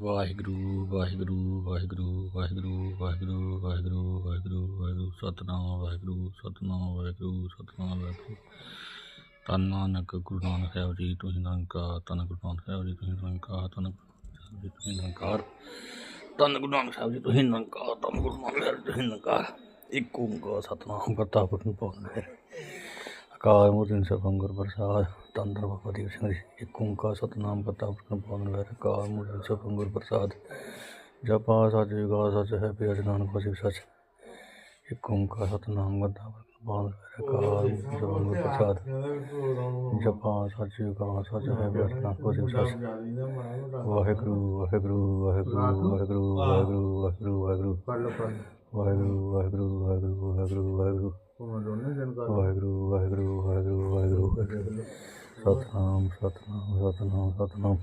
ਵਾਹਿਗੁਰੂ ਵਾਹਿਗੁਰੂ ਵਾਹਿਗੁਰੂ ਵਾਹਿਗੁਰੂ ਵਾਹਿਗੁਰੂ ਵਾਹਿਗੁਰੂ ਵਾਹਿਗੁਰੂ ਵਾਹਿਗੁਰੂ, ਸਤਨਾਮ ਵਾਹਿਗੁਰੂ ਸਤਨਾਮ ਵਾਹਿਗੁਰੂ ਸਤਨਾਮ, ਵਾਹਿਗੁਰੂ। ਧੰਨ ਨਾਨਕ ਗੁਰੂ ਨਾਨਕ ਸਾਹਿਬ ਜੀ, ਤੁਸੀਂ ਨਿਰੰਕਾਰ ਧੰਨ ਗੁਰੂ ਨਾਨਕ ਸਾਹਿਬ ਜੀ, ਤੁਸੀਂ ਨਿਰੰਕਾਰ ਧੰਨ ਗੁਰੂ ਸਾਹਿਬ ਜੀ, ਤੁਸੀਂ ਨਿਰੰਕਾਰ ਧੰਨ ਗੁਰੂ ਨਾਨਕ ਸਾਹਿਬ ਜੀ, ਤੁਸੀਂ ਨਿਰੰਕਾਰ ਧੰਨ ਗੁਰੂ ਨਾਨਕ ਸਾਹਿਬ ਜੀ, ਤੁਸੀਂ ਨਿਰੰਕਾਰ ਇੱਕ ਓੰਕਾਰ ਸਤਨਾਮ ਕਰਤਾ ਪੁਰਖ ਪਾਉਣ ਹੈ ਅਕਾਲ ਮੂਰਤਿ ਸਭੰ ਗੁਰ ਪ੍ਰਸਾਦ, ਤੰਦਰ ਬਾਬਾ ਦੀਪ ਸਿੰਘ ਜੀ, ਇੱਕ ਓੰਕਾਰ ਸਤਨਾਮ ਕਰਤਾ ਪੁਰਖ ਪਾਉਣ ਹੈ ਅਕਾਲ ਮੂਰਤਿ ਸਭੰ ਗੁਰ ਪ੍ਰਸਾਦ। ਜਪਾ ਸੱਚ, ਜੁਗਾ ਸੱਚ, ਹੈ ਪਿਆ ਨਾਨਕ ਹੋਸੀ ਸੱਚ। ਇੱਕ ਓੰਕਾਰ ਸਤਨਾਮ ਕਰਤਾ ਮੂਰਤਿ ਸਭੰ ਗੁਰ ਪ੍ਰਸਾਦ ਜਪਾ ਸੱਚ ਜੁਗਾ ਸੱਚ ਹੈ ਪਿਆ ਨਾਨਕ ਹੋਸੀ ਸੱਚ। ਵਾਹਿਗੁਰੂ ਵਾਹਿਗੁਰੂ ਵਾਹਿਗੁਰੂ ਵਾਹਿਗੁਰੂ ਵਾਹਿਗੁਰੂ ਵਾਹਿਗੁਰੂ ਵਾਹਿਗੁਰੂ। ਵਾਹਿਗੁਰੂ ਵਾਹਿਗੁਰੂ ਵਾਹਿਗੁਰੂ ਵਾਹਿਗੁਰੂ ਵਾਹਿਗੁਰੂ। ਵਾਹਿਗੁਰੂ ਵਾਹਿਗੁਰੂ ਵਾਹਿਗੁਰੂ ਵਾਹਿਗੁਰੂ। ਵਾਹਿਗੁਰੂ ਸਤਨਾਮ ਸਤਨਾਮ ਸਤਨਾਮ ਸਤਨਾਮ।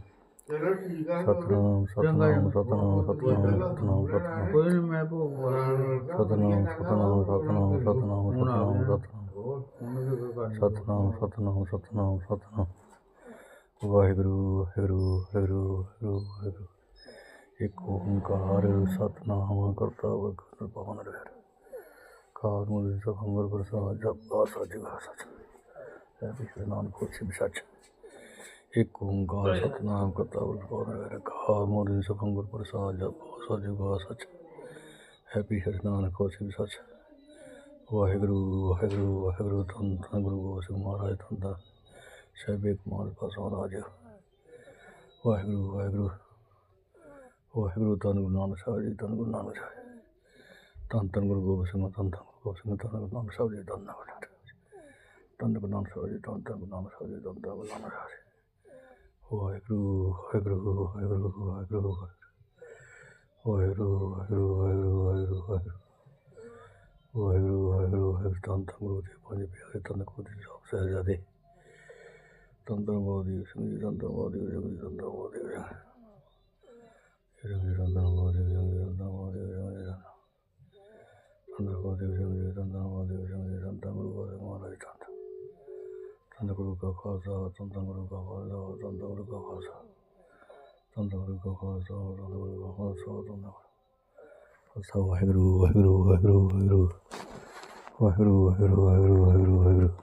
ਸਤਨਾਮ ਸਤਨਾਮ ਸਤਨਾਮ ਸਤਨਾਮ ਸਤਨਾਮ ਕੋਈ ਨੀ, ਮੈਂ ਭੋਗ ਸਤਨਾਮ ਸਤਨਾਮ ਸਤਨਾਮ ਸਤਨਾਮ ਸਤਨਾਮ ਸਤਨਾਮ ਸਤਨਾਮ ਸਤਨਾਮ ਸਤਨਾਮ ਵਾਹਿਗੁਰੂ ਵਾਹਿਗੁਰੂ ਵਾਹਿਗੁਰੂ ਵਾਹਿਗੁਰੂ ਇੱਕ ਓੰਕਾਰ ਸਤਨਾਮ ਕਰਤਾ ਵਰਗ ਪਵਨ ਰਹਿ ਕਾਲ ਮੁਰਦੇ ਸਭ ਹੰਗਰ ਪ੍ਰਸਾਦ ਜਪ ਆਸਾ ਜਗਾ ਸਚ। ਹੈ ਬਿਸ਼ਰ ਨਾਮ ਖੁਸ਼ੀ ਸੱਚ ਇੱਕ ਓੰਕਾਰ ਸਤਨਾਮ ਕਰਤਾ ਉਲਪਾਦ ਰਖਾ ਮੋਰੀ ਸਫੰਗੁਰ ਪ੍ਰਸਾਦ ਜਪੋ ਸਜਿਗੋ ਸਚ ਹੈਪੀ ਹਰਨਾਨ ਕੋ ਸਿਵ ਸੱਚ ਵਾਹਿਗੁਰੂ ਵਾਹਿਗੁਰੂ ਵਾਹਿਗੁਰੂ ਤੁਨ ਤੁਨ ਗੁਰੂ ਗੋਬਿੰਦ ਸਿੰਘ ਮਹਾਰਾਜ ਤੁਨ ਦਾ ਸਹਿਬੇ ਕਮਾਲ ਪਾਸੋਂ ਰਾਜ ਵਾਹਿਗੁਰੂ ਵਾਹਿਗੁਰੂ ਵਾਹਿਗੁਰੂ ਤਨ ਗੁਰੂ ਨਾਨਕ ਸਾਹਿਬ ਜੀ ਤਨ ਗੁਰੂ ਨਾਨਕ ਸਾਹਿਬ ਤਨ ਤਨ ਗੁਰੂ ਗੋਬਿੰਦ ਸਿੰਘ ਤਨ ਗੁਰੂ ਗੋਬਿੰਦ ਸਿੰਘ ਤਨ ਗੁਰੂ ਨਾਨਕ ਸਾਹਿਬ ਜੀ ਤਨ ਨਾਨਕ ਤਨ ਗੁਰੂ ਨਾਨਕ ਸਾਹਿਬ ਜੀ ਤਨ ਤਨ ਗੁਰੂ ਨਾਨਕ ਸਾਹਿਬ ਜੀ ਤਨ ਤਨ ਗੁਰੂ ਨਾਨਕ ਸਾਹਿਬ ਜੀ ਵਾਹਿਗੁਰੂ ਵਾਹਿਗੁਰੂ ਵਾਹਿਗੁਰੂ ਵਾਹਿਗੁਰੂ ਵਾਹਿਗੁਰੂ ਵਾਹਿਗੁਰੂ ਵਾਹਿਗੁਰੂ ਵਾਹਿਗੁਰੂ ਵਾਹਿਗੁਰੂ ਵਾਹਿਗੁਰੂ ਵਾਹਿਗੁਰੂ ਵਾਹਿਗੁਰੂ ਧੰਨ ਧੰਨ ਗੁਰੂ ਜੀ ਪੰਜ ਪਿਆਰੇ ਧੰਨ ਗੁਰੂ ਜੀ ਸਭ ਸਹਿਜਾਦੇ ਧੰਨ ਧੰਨ ਬੋਧੀ ਸਿੰਘ ਜੀ ਧੰਨ ਧੰਨ ਬੋਧੀ ਸਿੰਘ ਜੀ ਧੰਨ ਧੰਨ ਬੋਧੀ ਸਿੰਘ ਜੀ ਧੰਨ ਧੰਨ ਬੋਧੀ ਸਿੰਘ ਜੀ ਧੰਨ ਧੰਨ ਬੋਧੀ Singh ji 単独ルカカーザー、単独ルカカーザー、単独ルカカーザー。単独ルカカーザー、単独ルカカーザー、単独ルカカーザー。わへぐる、わへぐる、わへぐる、わへぐる。わへぐる、わへぐる、わへぐる、わへぐる、わへぐる。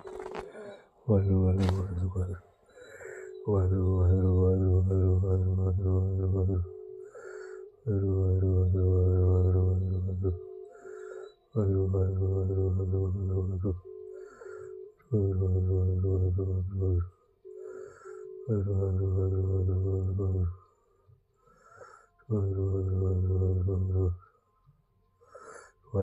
わへぐる、わへぐる、わへぐる、わへぐる。わへぐる、わへぐる、わへぐる、わへぐる、わへぐる、わへぐる、わへぐる。わへぐる、わへぐる、わへぐる、わへぐる。Vur vur vur vur vur. Vur vur vur vur vur vur.